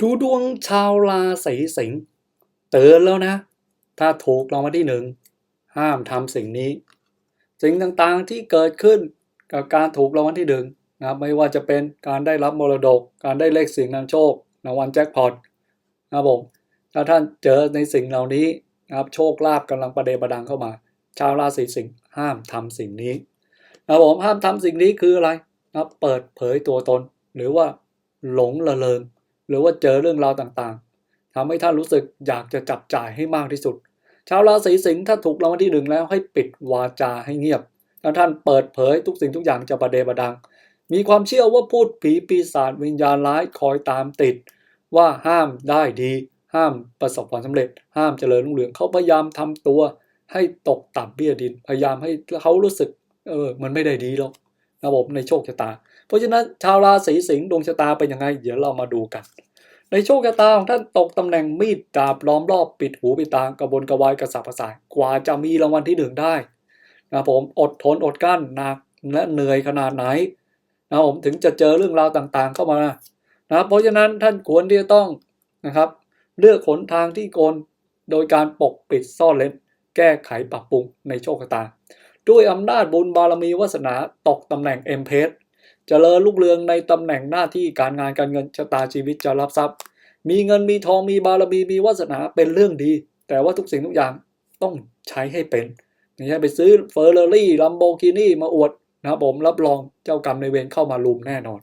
ดูดวงชาวราศีสิงห์เตือนแล้วนะ ถ้าถูกรางวัลที่หนึ่งห้ามทำสิ่งนี้สิ่งต่างๆที่เกิดขึ้นกับการถูกรางวัลที่หนึ่งนะครับไม่ว่าจะเป็นการได้รับมรดก การได้เลขเสียงนำโชครางวัลแจ็คพอตนะครับผมถ้าท่านเจอในสิ่งเหล่านี้นะครับโชคลาภกำลังประเดประดังเข้ามา ชาวราศีสิงห์ห้ามทำสิ่งนี้นะครับผมห้ามทำสิ่งนี้คืออะไรนะครับเปิดเผยตัวตน หรือว่าหลงละเริง หรือว่าเจอเรื่องราวต่างๆทำให้ท่านรู้สึกอยากจะจับจ่ายให้มากที่สุด ชาวราศีสิงห์ถ้าถูกรางวัลที่หนึ่งแล้วให้ปิดวาจาให้เงียบถ้าท่านเปิดเผยทุกสิ่งทุกอย่างจะประเดประดัง มีความเชื่อว่าพูดผีปีศาจวิญญาณร้ายคอยตามติด ว่าห้ามได้ดี ห้ามประสบความสำเร็จ ห้ามเจริญรุ่งเรืองเขาพยายามทำตัวให้ตกต่ำเบี้ยดิน พยายามให้เขารู้สึกเออมันไม่ได้ดีหรอกระบบในโชคชะตา เพราะฉะนั้นชาวราศีสิงห์ดวงชะตาเป็นยังไง เดี๋ยวเรามาดูกัน ในโชคชะตาของท่านตกตำแหน่งมีดดาบล้อมรอบปิดหูปิดตากระบนกระวายกระสับกระส่ายกว่าจะมีรางวัลที่หนึ่งได้นะผมอดทนอดกลั้นหนักและเหนื่อยขนาดไหนนะผมถึงจะเจอเรื่องราวต่างๆเข้ามานะเพราะฉะนั้นท่านควรที่จะต้องนะครับเลือกหนทางที่โกนโดยการปกปิดซ่อนเล้นแก้ไขปรับปรุงในโชคชะตา ด้วยอำนาจบุญบารมีวาสนาตกตำแหน่งเอ็มเพส จเจริญลุกเรืองในตำแหน่งหน้าที่การงานการเงินชะตาชีวิตจะรับทรัพย์ มีเงินมีทองมีบารมีมีวาสนาเป็นเรื่องดี แต่ว่าทุกสิ่งทุกอย่างต้องใช้ให้เป็นไม่ใช่ไปซื้อเฟอร์เรารี่ลัมโบกินี่มาอวดนะครับผมรับรองเจ้ากรรมในเวรเข้ามาลุมแน่นอน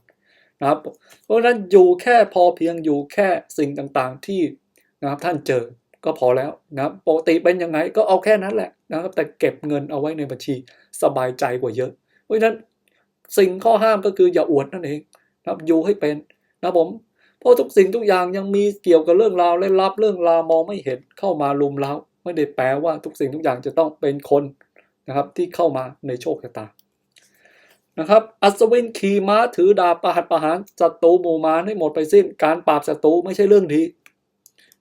นะครับเพราะฉะนั้นอยู่แค่พอเพียงอยู่แค่สิ่งต่างๆที่นะครับท่านเจอก็พอแล้วนะครับปกติเป็นยังไงก็เอาแค่นั้นแหละนะครับแต่เก็บเงินเอาไว้ในบัญชีสบายใจกว่าเยอะ เพราะฉะนั้น สิ่งข้อห้ามก็คืออย่าอวดนั่นเองนะครับอยู่ให้เป็นนะผมเพราะทุกสิ่งทุกอย่างยังมีเกี่ยวกับเรื่องราวเล่นลับเรื่องราวมองไม่เห็นเข้ามาลุมเล้าไม่ได้แปลว่าทุกสิ่งทุกอย่างจะต้องเป็นคนนะครับที่เข้ามาในโชคชะตานะครับอัศวินขี่ม้าถือดาบประหัตประหารศัตรูหมู่มารให้หมดไปสิ้น การปราบศัตรูไม่ใช่เรื่องดี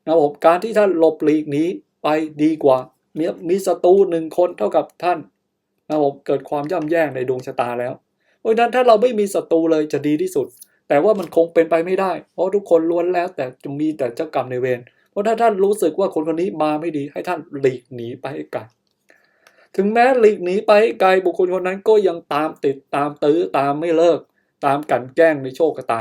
นะผมการที่ท่านหลบหลีกหนีไปดีกว่ามีมีศัตรูหนึ่งคนเท่ากับท่านนะผมเกิดความย่ำแย่ในดวงชะตาแล้ว เพราะนั้นถ้าเราไม่มีศัตรูเลยจะดีที่สุด แต่ว่ามันคงเป็นไปไม่ได้ เพราะทุกคนล้วนแล้วแต่จะมีแต่เจ้ากรรมในเวรเพราะถ้าท่านรู้สึกว่าคนคนนี้มาไม่ดี ให้ท่านหลีกหนีไปให้ไกลถึงแม้หลีกหนีไปให้ไกลบุคคลคนนั้นก็ยังตามติดตามตื้อตามไม่เลิก ตามกันแกล้งในโชคชะตา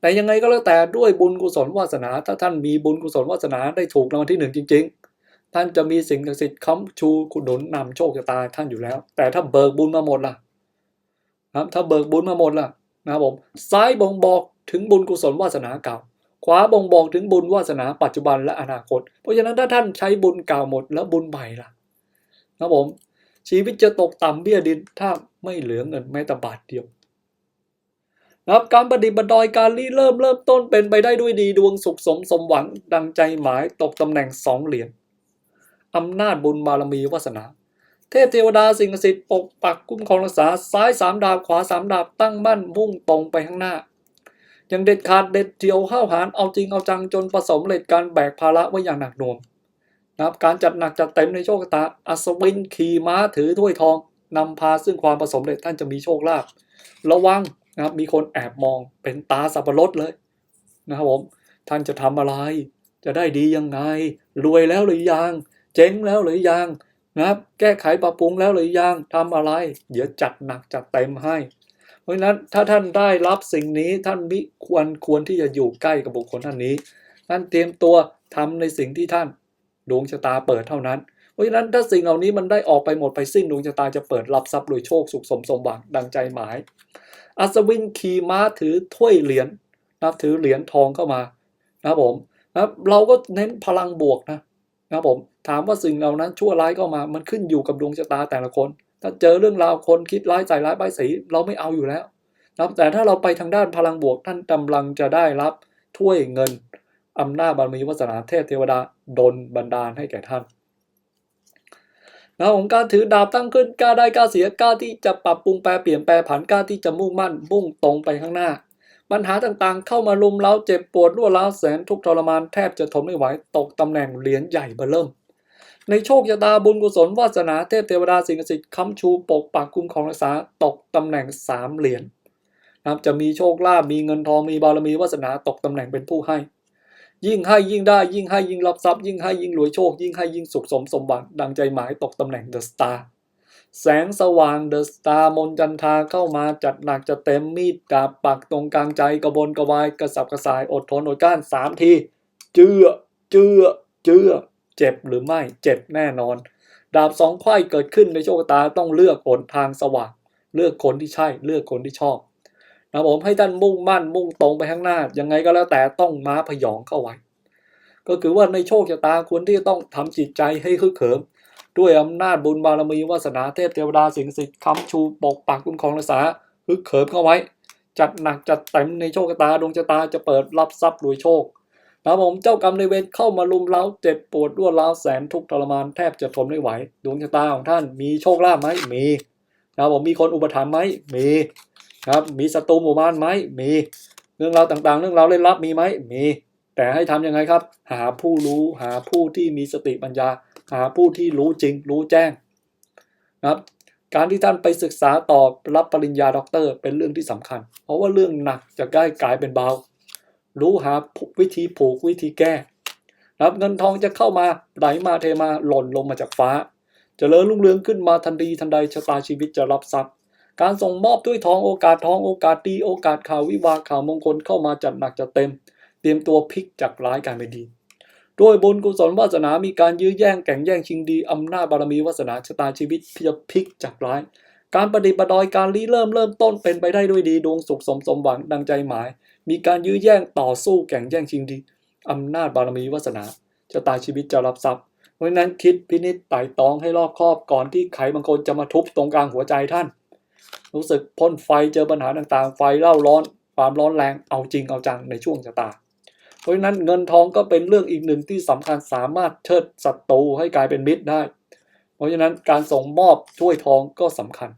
แต่ยังไงก็แล้วแต่ด้วยบุญกุศลวาสนา ถ้าท่านมีบุญกุศลวาสนาได้ถูกรางวัลที่หนึ่งจริง ๆ ท่านจะมีสิ่งศักดิ์สิทธิ์ค้ำชูขุนหนุนนำโชคชะตาท่านอยู่แล้ว แต่ถ้าเบิกบุญมาหมดล่ะ ครับถ้าเบิกบุญมาหมดล่ะนะครับผมซ้ายบ่งบอกถึงบุญกุศลวาสนาเก่า ขวาบ่งบอกถึงบุญวาสนาปัจจุบันและอนาคต เพราะฉะนั้นถ้าท่านใช้บุญเก่าหมดแล้วบุญใหม่ล่ะนะครับผมชีวิตจะตกต่ำเบี้ยดินถ้าไม่เหลือเงินแม้แต่บาทเดียวนะครับการปฏิบัติดอยการรีเริ่มเริ่มต้นเป็นไปได้ด้วยดีดวงสุขสมสมหวังดังใจหมายตกตำแหน่งสองเหรียญอำนาจบุญบารมีวาสนา เทพเทวดาสิ่งศักดิ์สิทธิ์ปกปักคุ้มครองรักษาซ้ายสามดาบขวาสามดาบตั้งมั่นมุ่งตรงไปข้างหน้าอย่างเด็ดขาดเด็ดเดียวห้าวหาญเอาจริงเอาจังจนประสบเร็จการแบกภาระไว้อย่างหนักหน่วงนะครับการจัดหนักจัดเต็มในโชคชะตาอัศวินขี่ม้าถือถ้วยทองนำพาซึ่งความประสบเร็จท่านจะมีโชคลาภระวังนะครับมีคนแอบมองเป็นตาสับปะรดเลยนะครับผมท่านจะทำอะไร จะได้ดียังไง รวยแล้วหรือยัง เจ๊งแล้วหรือยัง นะครับ แก้ไขปรับปรุงแล้วหรือยังทำอะไร เดี๋ยวจัดหนักจัดเต็มให้ เพราะฉะนั้นถ้าท่านได้รับสิ่งนี้ท่านมิควรควรที่จะอยู่ใกล้กับบุคคลท่านนี้ ท่านเตรียมตัวทำในสิ่งที่ท่านดวงชะตาเปิดเท่านั้น เพราะฉะนั้นถ้าสิ่งเหล่านี้มันได้ออกไปหมดไปสิ้นดวงชะตาจะเปิดรับทรัพย์โดยโชคสุขสมสมหวังดังใจหมาย อัศวินขี่ม้าถือถ้วยเหรียญนะถือเหรียญทองเข้ามานะผมนะเราก็เน้นพลังบวกนะ นะครับผมถามว่าสิ่งเหล่านั้นชั่วร้ายเข้ามา มันขึ้นอยู่กับดวงชะตาแต่ละคน ถ้าเจอเรื่องราวคนคิดร้ายใส่ร้ายป้สีเราไม่เอาอยู่แล้วนะครับแต่ถ้าเราไปทางด้านพลังบวกท่านกำลังจะได้รับถ้วยเงินอำนาจบารมีวาสนาเทพเทวดาดลบันดาลให้แก่ท่านนะของการถือดาบตั้งขึ้นกล้าได้กล้าเสียกล้าที่จะปรับปรุงแปลเปลี่ยนแปลผันกล้าที่จะมุ่งมั่นมุ่งตรงไปข้างหน้า ปัญหาต่างๆ เข้ามาลุมเล้าเจ็บปวดรั่วร้าวแสนทุกทรมานแทบจะทนไม่ไหวตกตำแหน่งเหรียญใหญ่เบ้อเริ่ม ในโชคชะตาบุญกุศลวาสนาเทพเทวดาสิ่งศักดิ์สิทธิ์ค้ำชูปกปักคุ้มครองรักษาตกตำแหน่งสามเหรียญนะครับจะมีโชคลาภมีเงินทองมีบารมีวาสนาตกตำแหน่งเป็นผู้ให้ ยิ่งให้ยิ่งได้ยิ่งให้ยิ่งรับทรัพย์ยิ่งให้ยิ่งรวยโชค ยิ่งให้ยิ่งสุขสมสมบัติดังใจหมายตกตำแหน่งเดอะสตาร์ แสงสว่างเดอะสตาร์มนจันทาเข้ามาจัดหนักจะเต็มมีดดาบปักตรงกลางใจกระบนกระวายกระสับกระส่ายอดทนอดกลั้นสามที เจือเจือเจือเจ็บหรือไม่เจ็บแน่นอน ดาบสองไขว้เกิดขึ้นในโชคชะตาต้องเลือกหนทางสว่าง เลือกคนที่ใช่เลือกคนที่ชอบนะผมให้ท่านมุ่งมั่นมุ่งตรงไปข้างหน้า ยังไงก็แล้วแต่ต้องม้าพยองเข้าไว้ ก็คือว่าในโชคชะตาควรที่จะต้องทำจิตใจให้คึกเขิม ด้วยอำนาจบุญบารมีวาสนาเทพเทวดาสิงศักดิ์สิทธิ์ค้ำชูปกปักคุ้มครองรักษาฮึกเขิมเข้าไว้ จัดหนักจัดเต็มในโชคชะตาดวงชะตาจะเปิดรับทรัพย์รวยโชคนะผมเจ้ากรรมในเวรเข้ามาลุมเล้าเจ็บปวดรวดร้าวแสนทุกทรมานแทบจะทนไม่ไหว ดวงชะตาของท่านมีโชคลาภไหมมีนะผมมีคนอุปถัมภ์ไหมมีครับมีศัตรูหมู่บ้านไหมมี เรื่องราวต่างๆ เรื่องราวเล่นลับมีไหมมี แต่ให้ทำยังไงครับ หาผู้รู้หาผู้ที่มีสติปัญญา หาผู้ที่รู้จริงรู้แจ้งนะครับ การที่ท่านไปศึกษาต่อรับปริญญาด็อกเตอร์ เป็นเรื่องที่สำคัญ เพราะว่าเรื่องหนักจะใกล้กลายเป็นเบา รู้หาวิธีผูกวิธีแก้นะครับเงินทองจะเข้ามาไหลมาเทมาหล่นลงมาจากฟ้าจเจริญรุ่งเรืองขึ้นมาทันทีทันใดชะตาชีวิตจะรับทรัพย์ การส่งมอบด้วยทองโอกาสทองโอกาสดีโอกาสข่าววิวาข่าวมงคลเข้ามาจัดหนักจัดเต็ม เตรียมตัวพลิกจากร้ายกลายเป็นดี โดยบุญกุศลวาสนามีการยื้อแย่งแข่งแย่งชิงดีอำนาจบารมีวาสนาชะตาชีวิตที่จะพลิกจากร้าย การประดิษฐ์ประดอยการรีเริ่มเริ่มต้นเป็นไปได้ด้วยดีดวงสุขสมสมหวังดังใจหมาย มีการยื้อแย่งต่อสู้แข่งแย่งชิงดีอำนาจบารมีวาสนาชะตาชีวิตจะรับทรัพย์เพราะนั้นคิดพินิจไต่ตองให้รอบคอบก่อนที่ไขบางคนจะมาทุบตรงกลางหัวใจท่าน รู้สึกพ่นไฟเจอปัญหาต่างๆ ไฟเล่าร้อน ความร้อนแรงเอาจริงเอาจังในช่วงชะตา เพราะฉะนั้นเงินทองก็เป็นเรื่องอีกหนึ่งที่สำคัญสามารถเชิดศัตรูให้กลายเป็นมิตรได้ เพราะฉะนั้นการส่งมอบถ้วยทองก็สำคัญ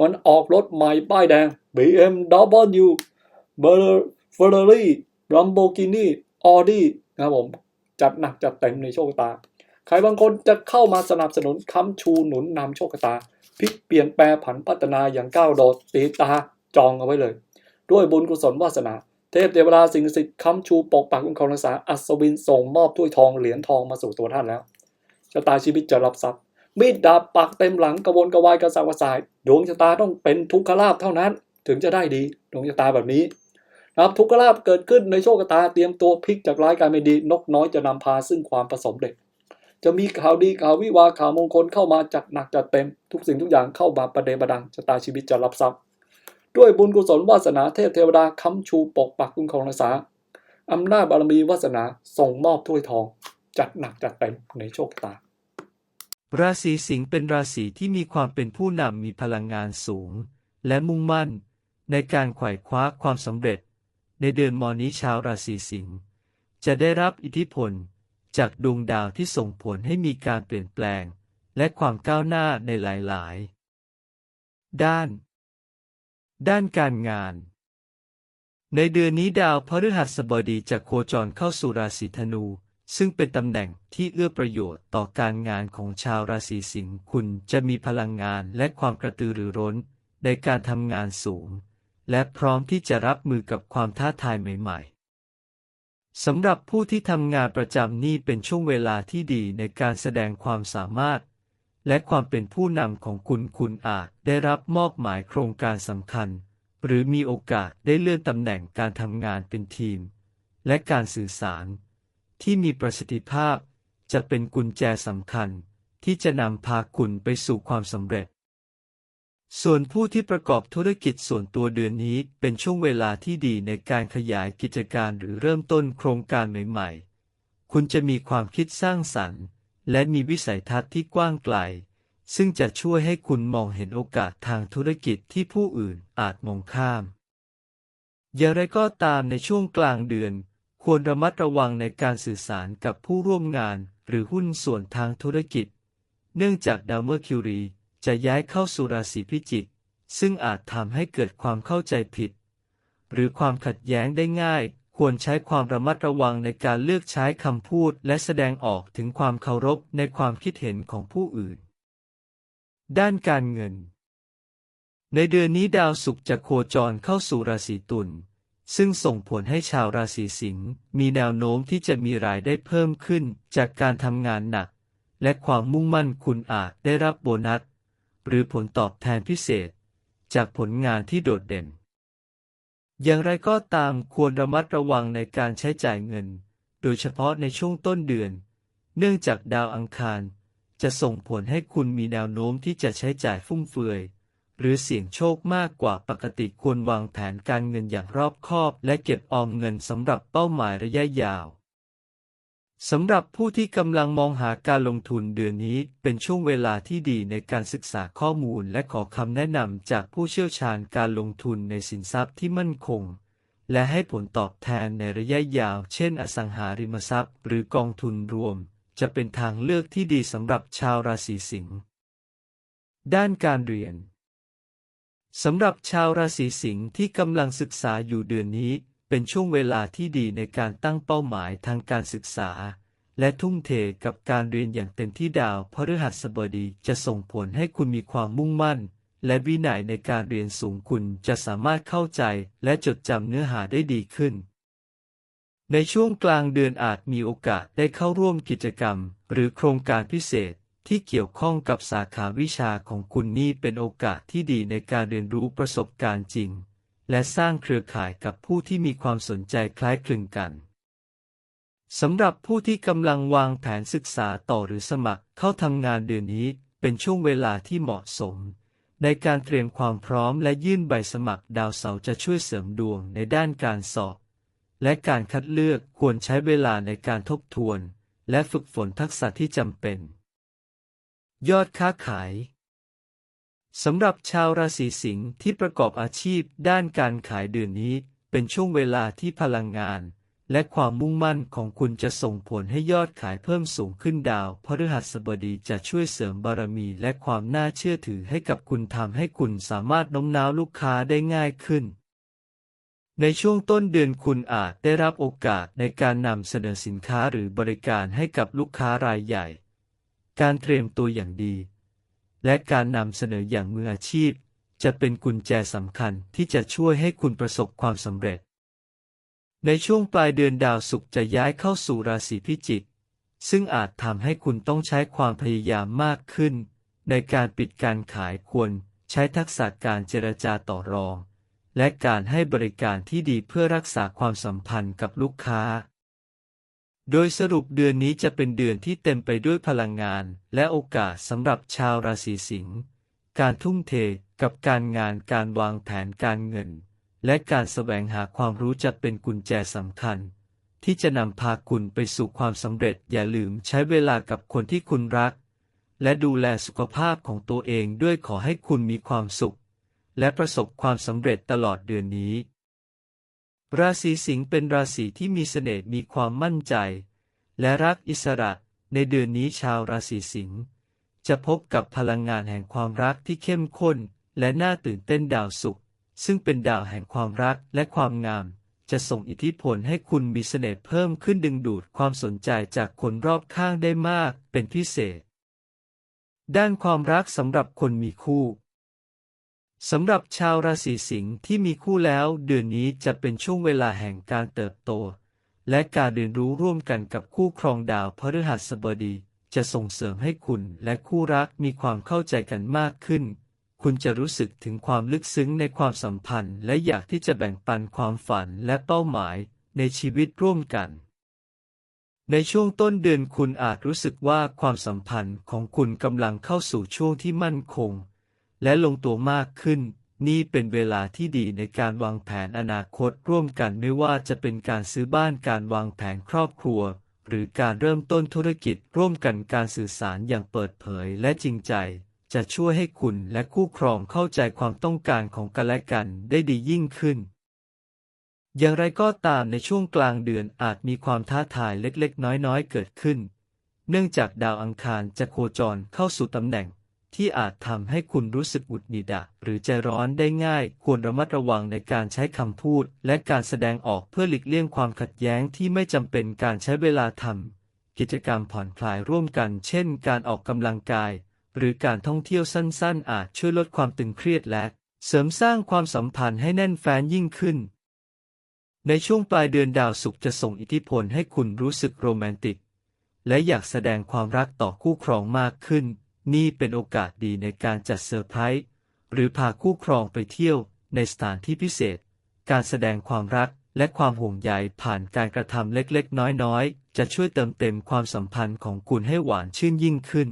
วันออกรถใหม่ป้ายแดง BMW Ferrari Lamborghini Audi นะครับผม จัดหนักจัดเต็มในโชคตา ใครบางคนจะเข้ามาสนับสนุนค้ำชูหนุนนำโชคตาพลิกเปลี่ยนแปลผันพัฒนาอย่างก้าวโดดตีตาจองเอาไว้เลย ด้วยบุญกุศลวาสนา เทพเทวดาสิ่งศักดิ์สิทธิ์ค้ำชูปกปักคุ้มครองรักษาอัศวินส่งมอบถ้วยทองเหรียญทองมาสู่ตัวท่านแล้วชะตาชีวิตจะรับทรัพย์มีดดาบปักเต็มหลังกระวนกระวายกระสับกระส่าย ดวงชะตาต้องเป็นทุกขลาภเท่านั้น ถึงจะได้ดีดวงชะตาแบบนี้นะครับทุกขลาภเกิดขึ้นในโชคชะตาเตรียมตัวพลิกจากร้ายกลายเป็นดี นกน้อยจะนำพาซึ่งความประสมเด็จจะมีข่าวดีข่าววิวาข่าวมงคลเข้ามาจัดหนักจัดเต็ม ทุกสิ่งทุกอย่างเข้ามาประเดประดังชะตาชีวิตจะรับทรัพย์ ด้วยบุญกุศลวาสนาเทพเทวดาค้ำชูปกปักคุ้มครองรักษาอำนาจบารมีวาสนาส่งมอบถ้วยทอง จัดหนักจัดเต็มในโชคตา ราศีสิงห์เป็นราศีที่มีความเป็นผู้นำมีพลังงานสูง และมุ่งมั่น ในการไขว่คว้าความสำเร็จ ในเดือนมอนี้ชาวราศีสิงห์จะได้รับอิทธิพล จากดวงดาวที่ส่งผลให้มีการเปลี่ยนแปลง และความก้าวหน้าในหลาย ๆ ด้าน ด้านการงาน ในเดือนนี้ดาวพฤหัสบดีจะโคจรเข้าสู่ราศีธนู ซึ่งเป็นตำแหน่งที่เอื้อประโยชน์ต่อการงานของชาวราศีสิงห์คุณจะมีพลังงานและความกระตือรือร้น ในการทำงานสูง และพร้อมที่จะรับมือกับความท้าทายใหม่ ๆสำหรับผู้ที่ทำงานประจำนี่เป็นช่วงเวลาที่ดีในการแสดงความสามารถ และความเป็นผู้นำของคุณคุณอาจได้รับมอบหมายโครงการสำคัญ หรือมีโอกาสได้เลื่อนตำแหน่งการทำงานเป็นทีม และการสื่อสาร ที่มีประสิทธิภาพ จะเป็นกุญแจสำคัญ ที่จะนำพาคุณไปสู่ความสำเร็จ ส่วนผู้ที่ประกอบธุรกิจส่วนตัวเดือนนี้เป็นช่วงเวลาที่ดีในการขยายกิจการหรือเริ่มต้นโครงการใหม่ ๆ คุณจะมีความคิดสร้างสรรค์ และมีวิสัยทัศน์ที่กว้างไกล ซึ่งจะช่วยให้คุณมองเห็นโอกาสทางธุรกิจที่ผู้อื่นอาจมองข้าม อย่างไรก็ตามในช่วงกลางเดือน ควรระมัดระวังในการสื่อสารกับผู้ร่วมงานหรือหุ้นส่วนทางธุรกิจ เนื่องจากดาวเมอร์คิวรีจะย้ายเข้าสู่ราศีพิจิก ซึ่งอาจทำให้เกิดความเข้าใจผิด หรือความขัดแย้งได้ง่าย ควรใช้ความระมัดระวังในการเลือกใช้คำพูดและแสดงออกถึงความเคารพในความคิดเห็นของผู้อื่น ด้านการเงิน ในเดือนนี้ดาวศุกร์จะโคจรเข้าสู่ราศีตุลซึ่งส่งผลให้ชาวราศีสิงห์มีแนวโน้มที่จะมีรายได้เพิ่มขึ้นจากการทำงานหนัก และความมุ่งมั่นคุณอาจได้รับโบนัส หรือผลตอบแทนพิเศษ จากผลงานที่โดดเด่น อย่างไรก็ตามควรระมัดระวังในการใช้จ่ายเงิน โดยเฉพาะในช่วงต้นเดือน เนื่องจากดาวอังคาร จะส่งผลให้คุณมีแนวโน้มที่จะใช้จ่ายฟุ่มเฟือย หรือเสี่ยงโชคมากกว่าปกติควรวางแผนการเงินอย่างรอบคอบ และเก็บออมเงินสำหรับเป้าหมายระยะยาว สำหรับผู้ที่กำลังมองหาการลงทุนเดือนนี้เป็นช่วงเวลาที่ดีในการศึกษาข้อมูลและขอคำแนะนำจากผู้เชี่ยวชาญการลงทุนในสินทรัพย์ที่มั่นคง และให้ผลตอบแทนในระยะยาว เช่น อสังหาริมทรัพย์ หรือกองทุนรวม จะเป็นทางเลือกที่ดีสำหรับชาวราศีสิงห์ด้านการเรียนสำหรับชาวราศีสิงห์ที่กำลังศึกษาอยู่เดือนนี้ เป็นช่วงเวลาที่ดีในการตั้งเป้าหมายทางการศึกษา และทุ่มเทกับการเรียนอย่างเต็มที่ดาวพฤหัสบดีจะส่งผลให้คุณมีความมุ่งมั่น และวินัยในการเรียนสูงคุณจะสามารถเข้าใจและจดจำเนื้อหาได้ดีขึ้น ในช่วงกลางเดือนอาจมีโอกาสได้เข้าร่วมกิจกรรม หรือโครงการพิเศษที่เกี่ยวข้องกับสาขาวิชาของคุณนี่เป็นโอกาสที่ดีในการเรียนรู้ประสบการณ์จริง และสร้างเครือข่ายกับผู้ที่มีความสนใจคล้ายคลึงกันสำหรับผู้ที่กำลังวางแผนศึกษาต่อหรือสมัครเข้าทำงานเดือนนี้เป็นช่วงเวลาที่เหมาะสม ในการเตรียมความพร้อมและยื่นใบสมัครดาวเสาจะช่วยเสริมดวงในด้านการสอบ และการคัดเลือกควรใช้เวลาในการทบทวน และฝึกฝนทักษะที่จำเป็น ยอดค้าขาย สำหรับชาวราศีสิงห์ที่ประกอบอาชีพด้านการขายเดือนนี้ เป็นช่วงเวลาที่พลังงาน และความมุ่งมั่นของคุณจะส่งผลให้ยอดขายเพิ่มสูงขึ้นดาวพฤหัสบดีจะช่วยเสริมบารมีและความน่าเชื่อถือให้กับคุณทำให้คุณสามารถโน้มน้าวลูกค้าได้ง่ายขึ้น ในช่วงต้นเดือนคุณอาจได้รับโอกาสในการนำเสนอสินค้าหรือบริการให้กับลูกค้ารายใหญ่ การเตรียมตัวอย่างดี และการนำเสนออย่างมืออาชีพ จะเป็นกุญแจสำคัญที่จะช่วยให้คุณประสบความสำเร็จ ในช่วงปลายเดือนดาวศุกร์จะย้ายเข้าสู่ราศีพิจิก ซึ่งอาจทำให้คุณต้องใช้ความพยายามมากขึ้น ในการปิดการขายควรใช้ทักษะการเจรจาต่อรอง และการให้บริการที่ดีเพื่อรักษาความสัมพันธ์กับลูกค้า โดยสรุปเดือนนี้จะเป็นเดือนที่เต็มไปด้วยพลังงานและโอกาสสำหรับชาวราศีสิงห์ การทุ่มเทกับการงานการวางแผนการเงิน และการแสวงหาความรู้จะเป็นกุญแจสำคัญ ที่จะนำพาคุณไปสู่ความสำเร็จอย่าลืมใช้เวลากับคนที่คุณรัก และดูแลสุขภาพของตัวเองด้วยขอให้คุณมีความสุข และประสบความสำเร็จตลอดเดือนนี้ ราศีสิงห์เป็นราศีที่มีเสน่ห์มีความมั่นใจ และรักอิสระ ในเดือนนี้ชาวราศีสิงห์จะพบกับพลังงานแห่งความรักที่เข้มข้น และน่าตื่นเต้นดาวศุกร์ซึ่งเป็นดาวแห่งความรักและความงาม จะส่งอิทธิพลให้คุณมีเสน่ห์เพิ่มขึ้นดึงดูดความสนใจจากคนรอบข้างได้มากเป็นพิเศษ ด้านความรักสำหรับคนมีคู่ สำหรับชาวราศีสิงห์ที่มีคู่แล้ว เดือนนี้จะเป็นช่วงเวลาแห่งการเติบโต และการเรียนรู้ร่วมกันกับคู่ครองดาวพฤหัสบดี จะส่งเสริมให้คุณและคู่รักมีความเข้าใจกันมากขึ้น คุณจะรู้สึกถึงความลึกซึ้งในความสัมพันธ์ และอยากที่จะแบ่งปันความฝันและเป้าหมายในชีวิตร่วมกัน ในช่วงต้นเดือนคุณอาจรู้สึกว่าความสัมพันธ์ของคุณกำลังเข้าสู่ช่วงที่มั่นคง และลงตัวมากขึ้น นี่เป็นเวลาที่ดีในการวางแผนอนาคตร่วมกันไม่ว่าจะเป็นการซื้อบ้านการวางแผนครอบครัว หรือการเริ่มต้นธุรกิจร่วมกันการสื่อสารอย่างเปิดเผยและจริงใจ จะช่วยให้คุณและคู่ครองเข้าใจความต้องการของกันและกันได้ดียิ่งขึ้นอย่างไรก็ตามในช่วงกลางเดือนอาจมีความท้าทายเล็กๆ น้อยๆ เกิดขึ้น เนื่องจากดาวอังคารจะโคจรเข้าสู่ตำแหน่ง ที่อาจทำให้คุณรู้สึกหงุดหงิดะหรือใจร้อนได้ง่าย ควรระมัดระวังในการใช้คำพูด และการแสดงออกเพื่อหลีกเลี่ยงความขัดแย้งที่ไม่จำเป็นการใช้เวลาทำกิจกรรมผ่อนคลายร่วมกัน เช่น การออกกำลังกาย หรือการท่องเที่ยวสั้นๆ อาจช่วยลดความตึงเครียดและเสริมสร้างความสัมพันธ์ให้แน่นแฟ้นยิ่งขึ้น ในช่วงปลายเดือนดาวศุกร์จะส่งอิทธิพลให้คุณรู้สึกโรแมนติก และอยากแสดงความรักต่อคู่ครองมากขึ้น นี่เป็นโอกาสดีในการจัดเซอร์ไพรส์หรือพาคู่ครองไปเที่ยวในสถานที่พิเศษ การแสดงความรักและความห่วงใยผ่านการกระทำเล็กๆ น้อยๆ จะช่วยเติมเต็มความสัมพันธ์ของคุณให้หวานชื่นยิ่งขึ้น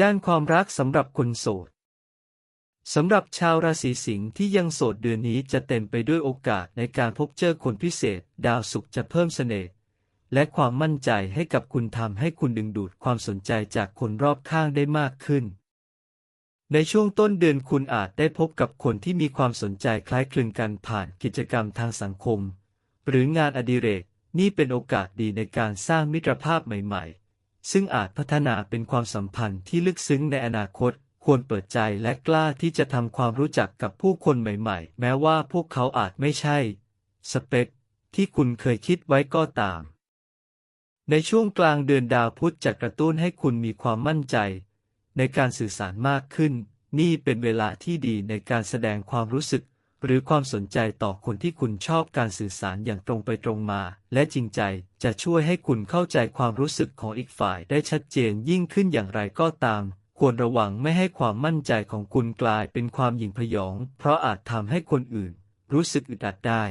ด้านความรักสำหรับคนโสดสำหรับชาวราศีสิงห์ที่ยังโสดเดือนนี้จะเต็มไปด้วยโอกาสในการพบเจอคนพิเศษ ดาวศุกร์จะเพิ่มเสน่ห์ และความมั่นใจให้กับคุณทำให้คุณดึงดูดความสนใจจากคนรอบข้างได้มากขึ้น ในช่วงต้นเดือนคุณอาจได้พบกับคนที่มีความสนใจคล้ายคลึงกันผ่านกิจกรรมทางสังคม หรืองานอดิเรก นี่เป็นโอกาสดีในการสร้างมิตรภาพใหม่ ๆ ซึ่งอาจพัฒนาเป็นความสัมพันธ์ที่ลึกซึ้งในอนาคตควรเปิดใจและกล้าที่จะทำความรู้จักกับผู้คนใหม่ ๆ แม้ว่าพวกเขาอาจไม่ใช่ สเปคที่คุณเคยคิดไว้ก็ตาม ในช่วงกลางเดือนดาวพุธจะกระตุ้นให้คุณมีความมั่นใจ ในการสื่อสารมากขึ้น นี่เป็นเวลาที่ดีในการแสดงความรู้สึก หรือความสนใจต่อคนที่คุณชอบการสื่อสารอย่างตรงไปตรงมา และจริงใจจะช่วยให้คุณเข้าใจความรู้สึกของอีกฝ่ายได้ชัดเจนยิ่งขึ้นอย่างไรก็ตาม ควรระวังไม่ให้ความมั่นใจของคุณกลายเป็นความหยิ่งพยอง เพราะอาจทำให้คนอื่น รู้สึกอึดอัดได้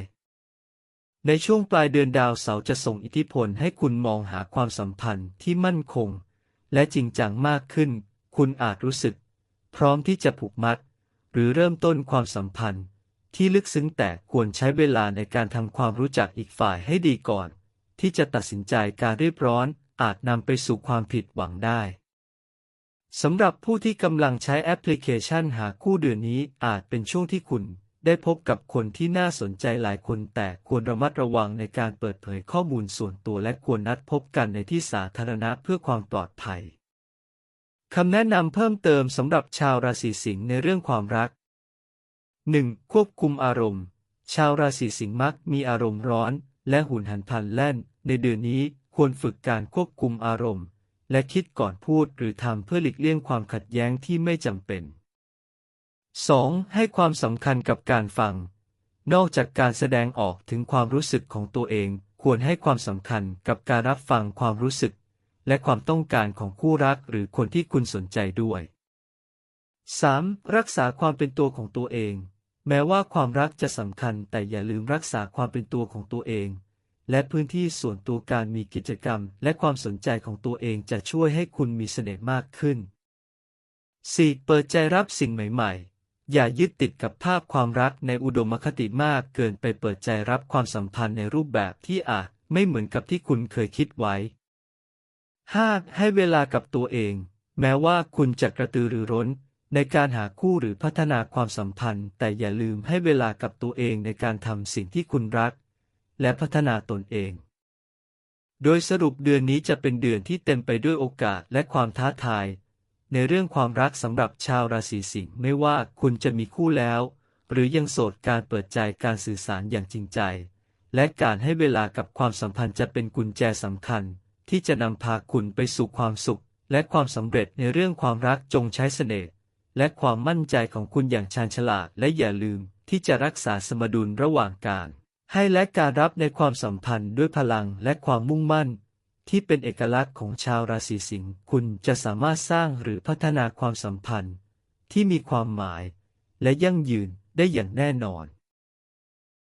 ในช่วงปลายเดือนดาวเสาร์จะส่งอิทธิพลให้คุณมองหาความสัมพันธ์ที่มั่นคง และจริงจังมากขึ้น คุณอาจรู้สึก พร้อมที่จะผูกมัด หรือเริ่มต้นความสัมพันธ์ ที่ลึกซึ้งแต่ควรใช้เวลาในการทำความรู้จักอีกฝ่ายให้ดีก่อน ที่จะตัดสินใจการรีบร้อนอาจนำไปสู่ความผิดหวังได้สำหรับผู้ที่กำลังใช้แอปพลิเคชันหาคู่เดือนนี้อาจเป็นช่วงที่คุณ ได้พบกับคนที่น่าสนใจหลายคนแต่ควรระมัดระวังในการเปิดเผยข้อมูลส่วนตัวและควรนัดพบกันในที่สาธารณะเพื่อความปลอดภัยคำแนะนำเพิ่มเติมสำหรับชาวราศีสิงห์ในเรื่องความรัก 1. ควบคุมอารมณ์ ชาวราศีสิงห์มักมีอารมณ์ร้อน และหุนหันพลันแล่น ในเดือนนี้ควรฝึกการควบคุมอารมณ์ และคิดก่อนพูดหรือทำเพื่อหลีกเลี่ยงความขัดแย้งที่ไม่จำเป็น 2. ให้ความสำคัญกับการฟัง นอกจากการแสดงออกถึงความรู้สึกของตัวเอง ควรให้ความสำคัญกับการรับฟังความรู้สึก และความต้องการของคู่รักหรือคนที่คุณสนใจด้วย 3. รักษาความเป็นตัวของตัวเอง แม้ว่าความรักจะสำคัญแต่อย่าลืมรักษาความเป็นตัวของตัวเอง และพื้นที่ส่วนตัวการมีกิจกรรม และความสนใจของตัวเองจะช่วยให้คุณมีเสน่ห์มากขึ้น 4. เปิดใจรับสิ่งใหม่ ๆ อย่ายึดติดกับภาพความรักในอุดมคติมากเกินไปเปิดใจรับความสัมพันธ์ในรูปแบบที่อาจไม่เหมือนกับที่คุณเคยคิดไว้ 5. ให้เวลากับตัวเอง แม้ว่าคุณจะกระตือรือร้น ในการหาคู่หรือพัฒนาความสัมพันธ์ แต่อย่าลืมให้เวลากับตัวเองในการทำสิ่งที่คุณรัก และพัฒนาตนเอง โดยสรุปเดือนนี้จะเป็นเดือนที่เต็มไปด้วยโอกาสและความท้าทาย ในเรื่องความรักสำหรับชาวราศีสิงห์ไม่ว่าคุณจะมีคู่แล้ว หรือยังโสดการเปิดใจการสื่อสารอย่างจริงใจ และการให้เวลากับความสัมพันธ์จะเป็นกุญแจสำคัญ ที่จะนำพาคุณไปสู่ความสุข และความสำเร็จในเรื่องความรักจงใช้เสน่ห์และความมั่นใจของคุณอย่างชาญฉลาดและอย่าลืมที่จะรักษาสมดุลระหว่างการ ให้และการรับในความสัมพันธ์ด้วยพลังและความมุ่งมั่น ที่เป็นเอกลักษณ์ของชาวราศีสิงห์คุณจะสามารถสร้างหรือพัฒนาความสัมพันธ์ ที่มีความหมาย และยั่งยืนได้อย่างแน่นอน